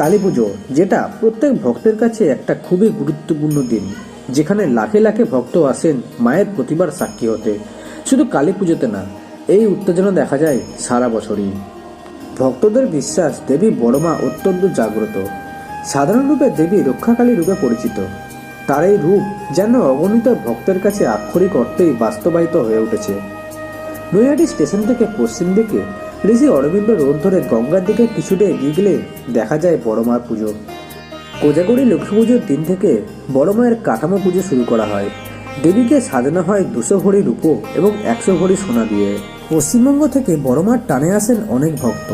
কালী পুজো, যেটা প্রত্যেক ভক্তের কাছে একটা খুবই গুরুত্বপূর্ণ দিন, যেখানে লাখে লাখে ভক্ত আসেন মায়ের প্রতিবার সাক্ষী হতে। শুধু কালী পুজোতে না, এই উত্তেজনা দেখা যায় সারা বছরই। ভক্তদের বিশ্বাস দেবী বড়মা অত্যন্ত জাগ্রত। সাধারণ রূপে দেবী রক্ষাকালী রূপে পরিচিত। তার এই রূপ যেন অগণিত ভক্তের কাছে আক্ষরিক অর্থেই বাস্তবায়িত হয়ে উঠেছে। নৈহাটি স্টেশন থেকে পশ্চিম দিকে ঋষি অরবিন্দ রোড ধরে গঙ্গার দিকে কিছুটা এগিয়ে গেলে দেখা যায় বড় মার পুজো। কোজাগরি লক্ষ্মী পুজোর দিন থেকে বড় মায়ের কাঠামো পুজো শুরু করা হয়। দেবীকে সাজানো হয় দুশো ভরি রূপো এবং একশো ভরি সোনা দিয়ে। পশ্চিমবঙ্গ থেকে বড় মার টানে আসেন অনেক ভক্ত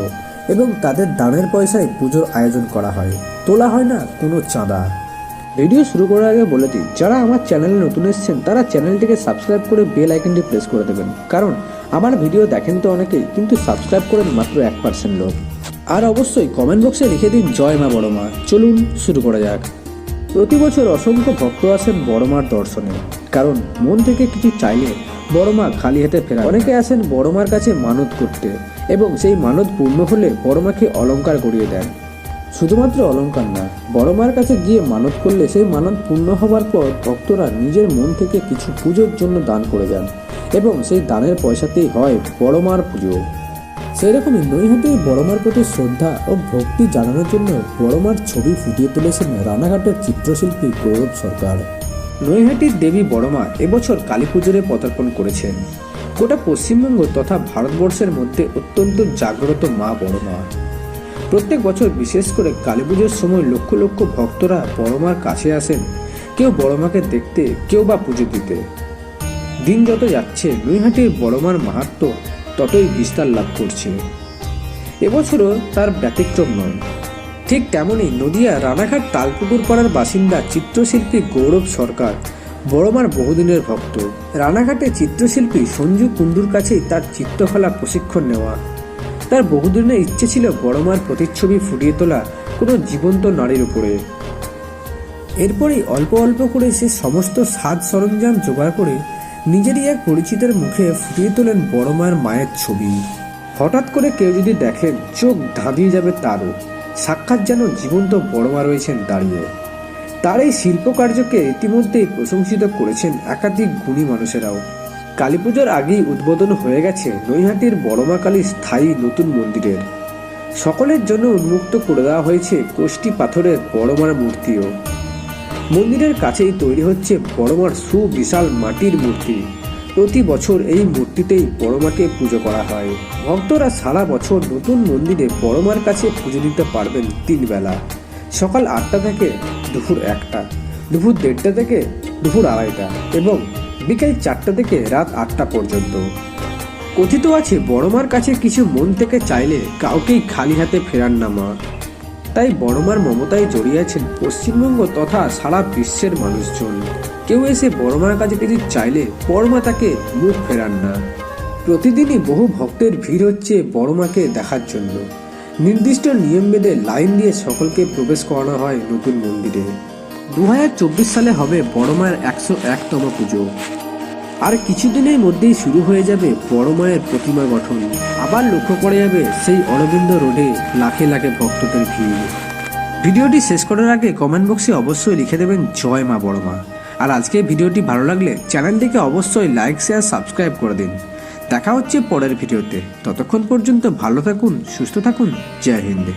এবং তাদের দানের পয়সায় পুজোর আয়োজন করা হয়। তোলা হয় না কোনো চাঁদা। ভিডিও শুরু করার আগে বলে দিই, যারা আমার চ্যানেলে নতুন এসছেন, তারা চ্যানেলটিকে সাবস্ক্রাইব করে বেল আইকনটি প্রেস করে দেবেন। কারণ আমার ভিডিও দেখেন তো অনেকেই, কিন্তু সাবস্ক্রাইব করেন মাত্র এক পার্সেন্ট লোক। আর অবশ্যই কমেন্ট বক্সে লিখে দিন, জয় মা বড় মা চলুন শুরু করা যাক। প্রতি বছর অসংখ্য ভক্ত আসেন বড় মার দর্শনে, কারণ মন থেকে কিছু চাইলে বড় মা খালি হাতে ফেরা অনেকে আসেন বড় মার কাছে মানত করতে, এবং সেই মানত পূর্ণ হলে বড় মাকে অলংকার করিয়ে দেন। শুধুমাত্র অলংকার না বড় মার কাছে গিয়ে মানত করলে সেই মানত পূর্ণ হবার পর ভক্তরা নিজের মন থেকে কিছু পুজোর জন্য দান করে যান। এবং সেই দানের পয়সাতেই হয় বড় মার পুজো। সেই রকমই নৈহাটি বড়মার প্রতি শ্রদ্ধা ও ভক্তি জানানোর জন্য বড়মার ছবি ফুটিয়ে তুলেছেন রানাঘাটের চিত্রশিল্পী গৌরব সরকার। নৈহাটির দেবী বড়মা এবছর কালী পুজোরে পদার্পণ করেছেন। গোটা পশ্চিমবঙ্গ তথা ভারতবর্ষের মধ্যে অত্যন্ত জাগ্রত মা বড়মা। প্রত্যেক বছর বিশেষ করে কালী পুজোর সময় লক্ষ লক্ষ ভক্তরা বড়মার কাছে আসেন। কেউ বড়মাকে দেখতে, কেউ বা পুজো দিতে। দিন যত যাচ্ছে, নৈহাটির বড়মার মাহাত্ম ততই বিস্তার লাভ করছে। এবছরও তার ব্যতিক্রম নয়। ঠিক তেমনই নদিয়া রানাঘাট তালপুকুর পাড়ার বাসিন্দা চিত্রশিল্পী গৌরব সরকার, বড়মার বহুদিনের ভক্ত। রানাঘাটে চিত্রশিল্পী সঞ্জু কুণ্ডুর কাছেই তার চিত্রকলা প্রশিক্ষণ নেওয়া। তার বহুদিনের ইচ্ছে ছিল বড়মার প্রতিচ্ছবি ফুটিয়ে তোলা কোনো জীবন্ত নারীর উপরে। এরপরেই অল্প অল্প করে সে সমস্ত সাজ সরঞ্জাম জোগাড় করে নিজেরই এক পরিচিতের মুখে ফুটিয়ে তোলেন বড় মায়ের মায়ের ছবি। হঠাৎ করে কেউ যদি দেখেন চোখ ধাঁধিয়ে যাবে তারও। সাক্ষাৎ যেন জীবন্ত বড় মা রয়েছেন দাঁড়িয়ে। তার এই শিল্পকার্যকে ইতিমধ্যেই প্রশংসিত করেছেন একাধিক গুণী মানুষেরাও। কালী পুজোর আগেই উদ্বোধন হয়ে গেছে নৈহাটির বড়মা কালীর স্থায়ী নতুন মন্দিরের। সকলের জন্য উন্মুক্ত করে দেওয়া হয়েছে কোষ্টি পাথরের বড়মার মূর্তিও। মন্দিরের কাছেই তৈরি হচ্ছে বড়মার সুবিশাল মাটির মূর্তি। প্রতি বছর এই মূর্তিতেই বড়মাকে পুজো করা হয়। ভক্তরা সারা বছর নতুন মন্দিরে বড়মার কাছে পুজো দিতে পারবেন তিন বেলা সকাল আটটা থেকে দুপুর একটা, দুপুর দেড়টা থেকে দুপুর আড়াইটা এবং বিকেল চারটা থেকে রাত আটটা পর্যন্ত। কথিত আছে, বড়মার কাছে কিছু মন থেকে চাইলে কাউকেই খালি হাতে ফেরান না মা। তাই বড়মার মমতায় জড়িয়ে আছেন পশ্চিমবঙ্গ তথা সারা বিশ্বের মানুষজন। কেউ এসে বড়মার কাছে কিছু চাইলে বড়মা তাকে মুখ ফেরান না। প্রতিদিনই বহু ভক্তের ভিড় হচ্ছে বড়মাকে দেখার জন্য। নির্দিষ্ট নিয়ম বেঁধে লাইন দিয়ে সকলকে প্রবেশ করানো হয় নতুন মন্দিরে। দু হাজার চব্বিশ সালে হবে বড়মায়ের একশো একতম পুজো। আর কিছুদিনের মধ্যেই শুরু হয়ে যাবে বড় মায়ের প্রতিমা গঠন। আবার লক্ষ্য করা যাবে সেই অরবিন্দ রোডে লাখে লাখে ভক্তদের ভিড়। ভিডিওটি শেষ করার আগে কমেন্ট বক্সে অবশ্যই লিখে দেবেন, জয় মা বড় মা। আর আজকে ভিডিওটি ভালো লাগলে চ্যানেলটিকে অবশ্যই লাইক শেয়ার সাবস্ক্রাইব করে দিন। দেখা হচ্ছে পরের ভিডিওতে। ততক্ষণ পর্যন্ত ভালো থাকুন, সুস্থ থাকুন, জয় হিন্দ।